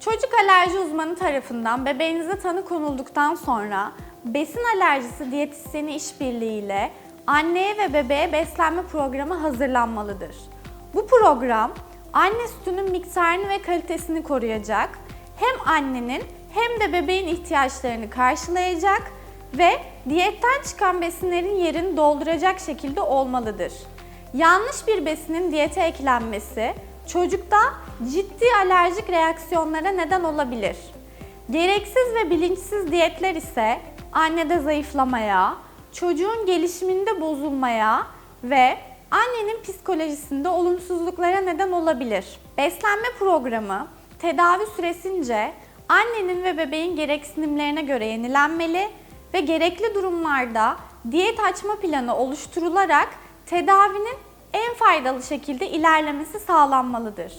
Çocuk alerji uzmanı tarafından bebeğinize tanı konulduktan sonra besin alerjisi diyetisyeni işbirliğiyle anneye ve bebeğe beslenme programı hazırlanmalıdır. Bu program anne sütünün miktarını ve kalitesini koruyacak, hem annenin hem de bebeğin ihtiyaçlarını karşılayacak ve diyetten çıkan besinlerin yerini dolduracak şekilde olmalıdır. Yanlış bir besinin diyete eklenmesi çocukta ciddi alerjik reaksiyonlara neden olabilir. Gereksiz ve bilinçsiz diyetler ise annede zayıflamaya, çocuğun gelişiminde bozulmaya ve annenin psikolojisinde olumsuzluklara neden olabilir. Beslenme programı tedavi süresince annenin ve bebeğin gereksinimlerine göre yenilenmeli ve gerekli durumlarda diyet açma planı oluşturularak tedavinin en faydalı şekilde ilerlemesi sağlanmalıdır.